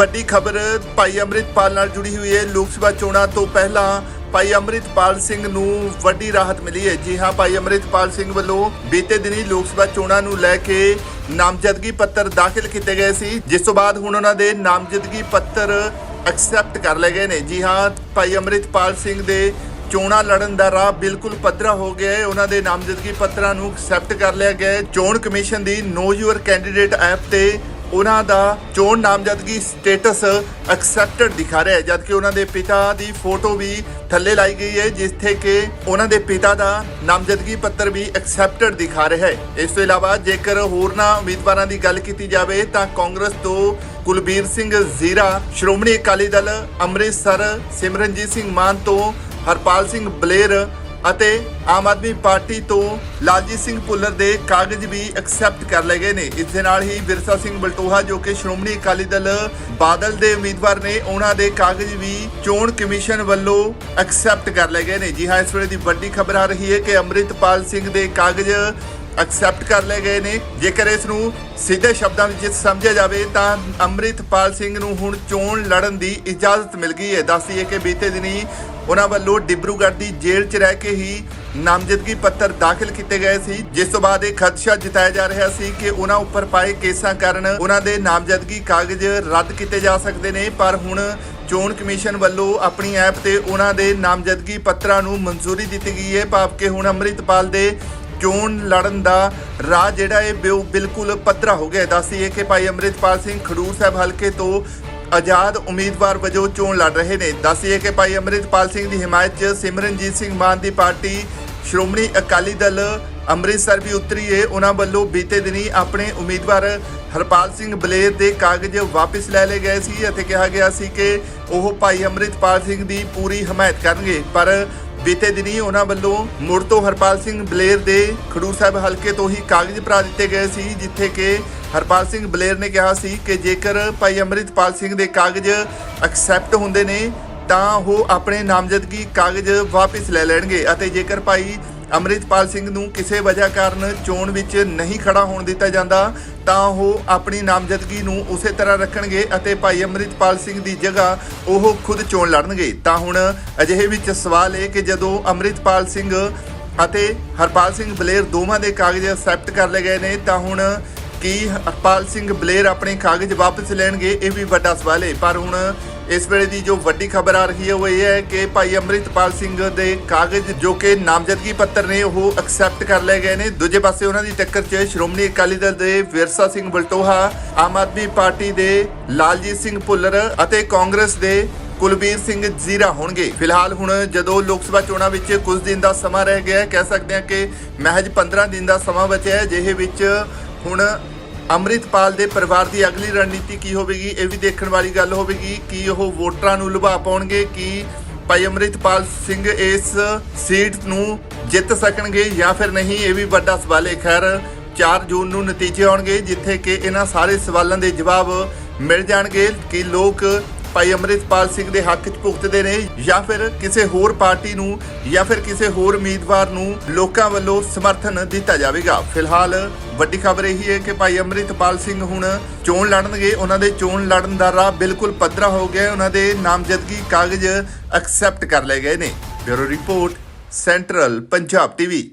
ਵੱਡੀ ਖਬਰ, ਭਾਈ ਅੰਮ੍ਰਿਤਪਾਲ ਨਾਲ ਜੁੜੀ ਹੋਈ ਹੈ ਲੋਕ ਸਭਾ ਚੋਣਾਂ ਤੋਂ ਪਹਿਲਾਂ ਭਾਈ ਅੰਮ੍ਰਿਤਪਾਲ ਸਿੰਘ ਨੂੰ ਵੱਡੀ ਰਾਹਤ ਮਿਲੀ ਹੈ। ਜੀ ਹਾਂ, ਭਾਈ ਅੰਮ੍ਰਿਤਪਾਲ ਸਿੰਘ ਵੱਲੋਂ ਬੀਤੇ ਦਿਨੀ ਲੋਕ ਸਭਾ ਚੋਣਾਂ ਨੂੰ ਲੈ ਕੇ ਨਾਮਜ਼ਦਗੀ ਪੱਤਰ ਦਾਖਲ ਕੀਤੇ ਗਏ ਸੀ, ਜਿਸ ਤੋਂ ਬਾਅਦ ਹੁਣ ਉਹਨਾਂ ਦੇ ਨਾਮਜ਼ਦਗੀ ਪੱਤਰ ਐਕਸੈਪਟ ਕਰ ਲਏ ਗਏ ਨੇ। ਜੀ ਹਾਂ, ਭਾਈ ਅੰਮ੍ਰਿਤਪਾਲ ਸਿੰਘ ਦੇ ਚੋਣਾਂ ਲੜਨ ਦਾ ਰਾਹ ਬਿਲਕੁਲ ਪੱਧਰਾ ਹੋ ਗਿਆ ਹੈ। ਉਹਨਾਂ ਦੇ ਨਾਮਜ਼ਦਗੀ ਪੱਤਰਾਂ ਨੂੰ ਐਕਸੈਪਟ ਕਰ ਲਿਆ ਗਿਆ ਹੈ। ਚੋਣ ਕਮਿਸ਼ਨ ਦੀ ਨੋ ਯੂਅਰ ਕੈਂਡੀਡੇਟ ਐਪ ਤੇ ਉਹਨਾਂ ਦਾ ਚੋਣ ਨਾਮਜ਼ਦਗੀ ਸਟੇਟਸ ਐਕਸੈਪਟਡ ਦਿਖਾ ਰਿਹਾ ਹੈ ਜਦਕਿ ਉਹਨਾਂ ਦੇ ਪਿਤਾ ਦੀ ਫੋਟੋ ਵੀ ਥੱਲੇ ਲਾਈ ਗਈ ਹੈ, ਜਿੱਥੇ ਕਿ ਉਹਨਾਂ ਦੇ ਪਿਤਾ ਦਾ ਨਾਮਜ਼ਦਗੀ ਪੱਤਰ ਵੀ ਐਕਸੈਪਟਡ ਦਿਖਾ ਰਿਹਾ ਹੈ। ਇਸ ਤੋਂ ਇਲਾਵਾ ਜੇਕਰ ਹੋਰਨਾਂ ਉਮੀਦਵਾਰਾਂ ਦੀ ਗੱਲ ਕੀਤੀ ਜਾਵੇ, ਤਾਂ ਕਾਂਗਰਸ ਤੋਂ ਕੁਲਬੀਰ ਸਿੰਘ ਜ਼ੀਰਾ, ਸ਼੍ਰੋਮਣੀ ਅਕਾਲੀ ਦਲ ਅੰਮ੍ਰਿਤਸਰ, ਸਿਮਰਨਜੀਤ ਸਿੰਘ ਮਾਨ ਤੋਂ ਹਰਪਾਲ ਸਿੰਘ ਬਲੇਰ ਅਤੇ ਆਮ ਆਦਮੀ ਪਾਰਟੀ ਤੋਂ ਲਾਲਜੀਤ ਸਿੰਘ ਭੁੱਲਰ ਦੇ ਕਾਗਜ਼ ਵੀ ਐਕਸੈਪਟ ਕਰ ਲਏ ਗਏ ਨੇ। ਇਸ ਦੇ ਨਾਲ ਹੀ ਵਿਰਸਾ ਸਿੰਘ ਬਲਟੋਹਾ ਜੋ ਕਿ ਸ਼੍ਰੋਮਣੀ ਅਕਾਲੀ ਦਲ ਬਾਦਲ ਦੇ ਉਮੀਦਵਾਰ ਨੇ, ਉਹਨਾਂ ਦੇ ਕਾਗਜ਼ ਵੀ ਚੋਣ ਕਮਿਸ਼ਨ ਵੱਲੋਂ ਐਕਸੈਪਟ ਕਰ ਲਏ ਗਏ ਨੇ। ਜੀ ਹਾਂ, ਇਸ ਵੇਲੇ ਦੀ ਵੱਡੀ ਖਬਰ ਆ ਰਹੀ ਹੈ ਕਿ ਅੰਮ੍ਰਿਤਪਾਲ ਸਿੰਘ ਦੇ ਕਾਗਜ਼ ਐਕਸੈਪਟ ਕਰ ਲਏ ਗਏ ਨੇ। ਜੇਕਰ ਇਸ ਨੂੰ ਸਿੱਧੇ ਸ਼ਬਦਾਂ ਵਿੱਚ ਸਮਝਿਆ ਜਾਵੇ, ਤਾਂ ਅੰਮ੍ਰਿਤਪਾਲ ਸਿੰਘ ਨੂੰ ਹੁਣ ਚੋਣ ਲੜਨ ਦੀ ਇਜਾਜ਼ਤ ਮਿਲ ਗਈ ਹੈ। ਦੱਸੀਏ ਕਿ ਬੀਤੇ ਦਿਨੀ ਉਹਨਾਂ ਵੱਲੋਂ ਡਿਬਰੂਗੜ੍ਹ ਦੀ ਜੇਲ੍ਹ 'ਚ ਰਹਿ ਕੇ ਹੀ ਨਾਮਜ਼ਦਗੀ ਪੱਤਰ ਦਾਖਲ ਕੀਤੇ ਗਏ ਸੀ, ਜਿਸ ਤੋਂ ਬਾਅਦ ਇਹ ਖਦਸ਼ਾ ਜਤਾਇਆ ਜਾ ਰਿਹਾ ਸੀ ਕਿ ਉਹਨਾਂ ਉੱਪਰ ਪਾਏ ਕੇਸਾਂ ਕਾਰਨ ਉਹਨਾਂ ਦੇ ਨਾਮਜ਼ਦਗੀ ਕਾਗਜ਼ ਰੱਦ ਕੀਤੇ ਜਾ ਸਕਦੇ ਨੇ। ਪਰ ਹੁਣ ਚੋਣ ਕਮਿਸ਼ਨ ਵੱਲੋਂ ਆਪਣੀ ਐਪ ਤੇ ਉਹਨਾਂ ਦੇ ਨਾਮਜ਼ਦਗੀ ਪੱਤਰਾਂ ਨੂੰ ਮਨਜ਼ੂਰੀ ਦਿੱਤੀ ਗਈ ਹੈ। ਭਾਵ ਕਿ ਹੁਣ ਅੰਮ੍ਰਿਤਪਾਲ ਦੇ ਚੋਣ ਲੜਨ ਦਾ ਰਾਹ ਜਿਹੜਾ ਇਹ ਬਿਲ- ਬਿਲਕੁਲ ਪੱਧਰਾ ਹੋ ਗਿਆ। ਹੈ। ਦੱਸੀਏ ਕਿ ਭਾਈ ਅੰਮ੍ਰਿਤਪਾਲ ਸਿੰਘ ਖਡੂਰ ਸਾਹਿਬ ਹਲਕੇ ਤੋਂ ਆਜ਼ਾਦ ਉਮੀਦਵਾਰ ਵਜੋਂ ਚੋਣ ਲੜ ਰਹੇ ਨੇ। ਦੱਸੀਏ ਕਿ ਭਾਈ ਅੰਮ੍ਰਿਤਪਾਲ ਸਿੰਘ ਦੀ ਹਿਮਾਇਤ 'ਚ ਸਿਮਰਨਜੀਤ ਸਿੰਘ ਮਾਨ ਦੀ ਪਾਰਟੀ, ਸ਼੍ਰੋਮਣੀ ਅਕਾਲੀ ਦਲ ਅੰਮ੍ਰਿਤਸਰ ਵੀ ਉਤਰੀ ਏ। ਉਹਨਾਂ ਵੱਲੋਂ ਬੀਤੇ ਦਿਨੀ ਆਪਣੇ ਉਮੀਦਵਾਰ ਹਰਪਾਲ ਸਿੰਘ ਬਲੇਰ ਦੇ ਕਾਗਜ਼ ਵਾਪਸ ਲੈ ਲਏ ਗਏ ਸੀ ਅਤੇ ਕਿਹਾ ਗਿਆ ਸੀ ਕਿ ਉਹ ਭਾਈ ਅੰਮ੍ਰਿਤਪਾਲ ਸਿੰਘ ਦੀ ਪੂਰੀ ਹਮਾਇਤ ਕਰਨਗੇ। ਪਰ ਬੀਤੇ ਦਿਨੀ ਉਹਨਾਂ ਵੱਲੋਂ ਮੁੜ ਤੋਂ ਹਰਪਾਲ ਸਿੰਘ ਬਲੇਰ ਦੇ ਖਡੂਰ ਸਾਹਿਬ ਹਲਕੇ ਤੋਂ ਹੀ ਕਾਗਜ਼ ਭਰਾ ਦਿੱਤੇ ਗਏ ਸੀ, ਜਿੱਥੇ ਕਿ ਹਰਪਾਲ ਸਿੰਘ ਬਲੇਰ ਨੇ ਕਿਹਾ ਸੀ ਕਿ ਜੇਕਰ ਭਾਈ ਅੰਮ੍ਰਿਤਪਾਲ ਸਿੰਘ ਦੇ ਕਾਗਜ਼ ਐਕਸੈਪਟ ਹੁੰਦੇ ਨੇ, ਤਾਂ ਉਹ ਆਪਣੇ ਨਾਮਜ਼ਦਗੀ ਕਾਗਜ਼ ਵਾਪਸ ਲੈ ਲੈਣਗੇ ਅਤੇ ਜੇਕਰ ਭਾਈ ਅੰਮ੍ਰਿਤਪਾਲ ਸਿੰਘ ਨੂੰ ਕਿਸੇ ਵਜ੍ਹਾ ਕਾਰਨ ਚੋਣ ਵਿੱਚ ਨਹੀਂ ਖੜਾ ਹੋਣ ਦਿੱਤਾ ਜਾਂਦਾ, ਤਾਂ ਉਹ ਆਪਣੀ ਨਾਮਜ਼ਦਗੀ ਨੂੰ ਉਸੇ ਤਰ੍ਹਾਂ ਰੱਖਣਗੇ ਅਤੇ ਭਾਈ ਅੰਮ੍ਰਿਤਪਾਲ ਸਿੰਘ ਦੀ ਜਗ੍ਹਾ ਉਹ ਖੁਦ ਚੋਣ ਲੜਨਗੇ। ਤਾਂ ਹੁਣ ਅਜਿਹੇ ਵਿੱਚ ਸਵਾਲ ਹੈ ਕਿ ਜਦੋਂ ਅੰਮ੍ਰਿਤਪਾਲ ਸਿੰਘ ਅਤੇ ਹਰਪਾਲ ਸਿੰਘ ਬਲੇਰ ਦੋਵਾਂ ਦੇ ਕਾਗਜ਼ ਐਕਸੈਪਟ ਕਰ ਲਏ ਗਏ ਨੇ, ਤਾਂ ਹੁਣ ਕੀ ਹਰਪਾਲ ਸਿੰਘ ਬਲੇਰ ਆਪਣੇ ਕਾਗਜ਼ ਵਾਪਸ ਲੈਣਗੇ, ਇਹ ਵੀ ਵੱਡਾ ਸਵਾਲ ਹੈ। ਪਰ ਹੁਣ ਇਸ ਵੇਲੇ ਦੀ ਜੋ ਵੱਡੀ ਖਬਰ ਆ ਰਹੀ ਹੈ, ਉਹ ਇਹ ਹੈ ਕਿ ਭਾਈ ਅੰਮ੍ਰਿਤਪਾਲ ਸਿੰਘ ਦੇ ਕਾਗਜ਼ ਜੋ ਕਿ ਨਾਮਜ਼ਦਗੀ ਪੱਤਰ ਨੇ, ਉਹ ਐਕਸੈਪਟ ਕਰ ਲਏ ਗਏ ਨੇ। ਦੂਜੇ ਪਾਸੇ ਉਹਨਾਂ ਦੀ ਟੱਕਰ 'ਚ ਸ਼੍ਰੋਮਣੀ ਅਕਾਲੀ ਦਲ ਦੇ ਵਿਰਸਾ ਸਿੰਘ ਬਲਟੋਹਾ, ਆਮ ਆਦਮੀ ਪਾਰਟੀ ਦੇ ਲਾਲਜੀਤ ਸਿੰਘ ਭੁੱਲਰ ਅਤੇ ਕਾਂਗਰਸ ਦੇ ਕੁਲਬੀਰ ਸਿੰਘ ਜ਼ੀਰਾ ਹੋਣਗੇ। ਫਿਲਹਾਲ ਹੁਣ ਜਦੋਂ ਲੋਕ ਸਭਾ ਚੋਣਾਂ ਵਿੱਚ ਕੁਝ ਦਿਨ ਦਾ ਸਮਾਂ ਰਹਿ ਗਿਆ ਹੈ, ਕਹਿ ਸਕਦੇ ਹਾਂ ਕਿ ਮਹਿਜ 15 ਦਿਨ ਦਾ ਸਮਾਂ ਬਚਿਆ ਹੈ, ਜਿਹੇ ਵਿੱਚ ਹੁਣ ਅੰਮ੍ਰਿਤਪਾਲ ਦੇ ਪਰਿਵਾਰ ਦੀ ਅਗਲੀ ਰਣਨੀਤੀ ਕੀ ਹੋਵੇਗੀ, ਇਹ ਵੀ ਦੇਖਣ ਵਾਲੀ ਗੱਲ ਹੋਵੇਗੀ, ਕਿ ਉਹ ਵੋਟਰਾਂ ਨੂੰ ਲੁਭਾ ਪਾਉਣਗੇ, ਕਿ ਭਾਈ ਅੰਮ੍ਰਿਤਪਾਲ ਸਿੰਘ ਇਸ ਸੀਟ ਨੂੰ ਜਿੱਤ ਸਕਣਗੇ ਜਾਂ ਫਿਰ ਨਹੀਂ, ਇਹ ਵੀ ਵੱਡਾ ਸਵਾਲ ਹੈ। ਖੈਰ 4 ਜੂਨ ਨੂੰ ਨਤੀਜੇ ਆਉਣਗੇ, ਜਿੱਥੇ ਕਿ ਇਹਨਾਂ ਸਾਰੇ ਸਵਾਲਾਂ ਦੇ ਜਵਾਬ ਮਿਲ ਜਾਣਗੇ, ਕਿ ਲੋਕ ਭਾਈ ਅੰਮ੍ਰਿਤਪਾਲ ਸਿੰਘ ਦੇ ਹੱਕ 'ਚ ਭੁਗਤਦੇ ਨੇ ਜਾਂ ਫਿਰ ਕਿਸੇ ਹੋਰ ਪਾਰਟੀ ਨੂੰ ਜਾਂ ਫਿਰ ਕਿਸੇ ਹੋਰ ਉਮੀਦਵਾਰ ਨੂੰ ਲੋਕਾਂ ਵੱਲੋਂ ਸਮਰਥਨ ਦਿੱਤਾ ਜਾਵੇਗਾ। ਫਿਲਹਾਲ ਵੱਡੀ ਖਬਰ ਇਹ ਹੈ ਕਿ ਭਾਈ ਅੰਮ੍ਰਿਤਪਾਲ ਸਿੰਘ ਹੁਣ ਚੋਣ ਲੜਨਗੇ। ਉਹਨਾਂ ਦੇ ਚੋਣ ਲੜਨ ਦਾ ਰਾਹ ਬਿਲਕੁਲ ਪੱਧਰਾ ਹੋ ਗਿਆ ਉਹਨਾਂ ਦੇ ਨਾਮਜ਼ਦਗੀ ਕਾਗਜ਼ ਐਕਸੈਪਟ ਕਰ ਲਏ ਗਏ ਨੇ। Bureau report, central Punjab TV.